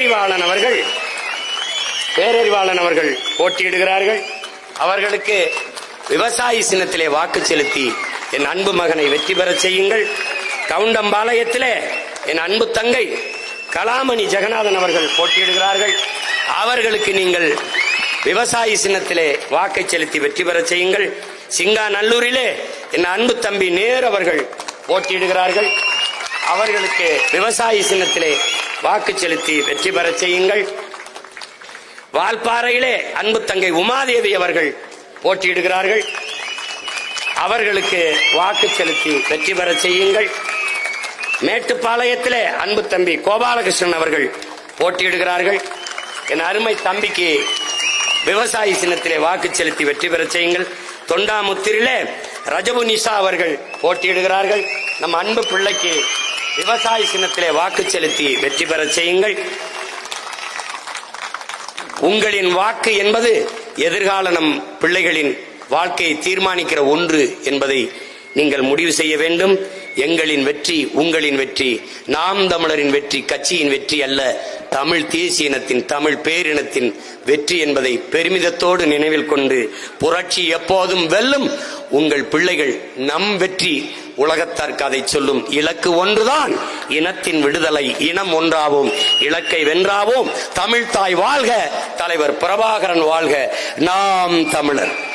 பேரறிவாளன் அவர்கள் பேரறிவாளன் அவர்கள் போட்டியிடுகிறார்கள். அவர்களுக்கு விவசாயி சின்னத்திலே வாக்கு செலுத்தி என் அன்பு மகனை வெற்றி பெறச் செய்யுங்கள். கவுண்டம்பாளையத்திலே என் அன்பு தங்கை கலாமணி ஜெகநாதன் அவர்கள் போட்டியிடுகிறார்கள். அவர்களுக்கு நீங்கள் விவசாயி சின்னத்திலே வாக்கை செலுத்தி வெற்றி பெறச் செய்யுங்கள். சிங்காநல்லூரிலே என் அன்பு தம்பி நேர் அவர்கள் போட்டியிடுகிறார்கள். அவர்களுக்கு விவசாயி சின்னத்திலே வாக்கு செலுத்தி வெற்றி பெறச் செய்யுங்கள். வால்பாறையிலே அன்பு தங்கை உமாதேவி அவர்கள் போட்டியிடுகிறார்கள். அவர்களுக்கு வாக்கு செலுத்தி வெற்றி பெறச் செய்யுங்கள். மேட்டுப்பாளையத்திலே அன்பு தம்பி கோபாலகிருஷ்ணன் அவர்கள் போட்டியிடுகிறார்கள். என் அருமை தம்பிக்கு விவசாயி சின்னத்திலே வாக்கு செலுத்தி வெற்றி பெறச் செய்யுங்கள். தொண்டாமுத்திரிலே ரஜபு நிஷா அவர்கள் போட்டியிடுகிறார்கள். நம் அன்பு பிள்ளைக்கு விவசாய சின்னத்திலே வாக்கு செலுத்தி வெற்றி பெறச் செய்யுங்கள். உங்களின் வாக்கு என்பது எதிர்கால நம் பிள்ளைகளின் வாழ்க்கையை தீர்மானிக்கிற ஒன்று என்பதை நீங்கள் முடிவு செய்ய வேண்டும். எங்களின் வெற்றி உங்களின் வெற்றி. நாம் தமிழரின் வெற்றி கட்சியின் வெற்றி அல்ல. தமிழ் தேசிய இனத்தின் தமிழ் பேரினத்தின் வெற்றி என்பதை பெருமிதத்தோடு நினைவில் கொண்டு புரட்சி எப்போதும் வெல்லும். உங்கள் பிள்ளைகள் நம் வெற்றி உலகத்தார்க்கு அதை சொல்லும் இலக்கு ஒன்றுதான். இனத்தின் விடுதலை இனம் ஒன்றாவோம். இலக்கை வென்றாவோம். தமிழ் தாய் வாழ்க தலைவர் பிரபாகரன் வாழ்க. நாம் தமிழர்.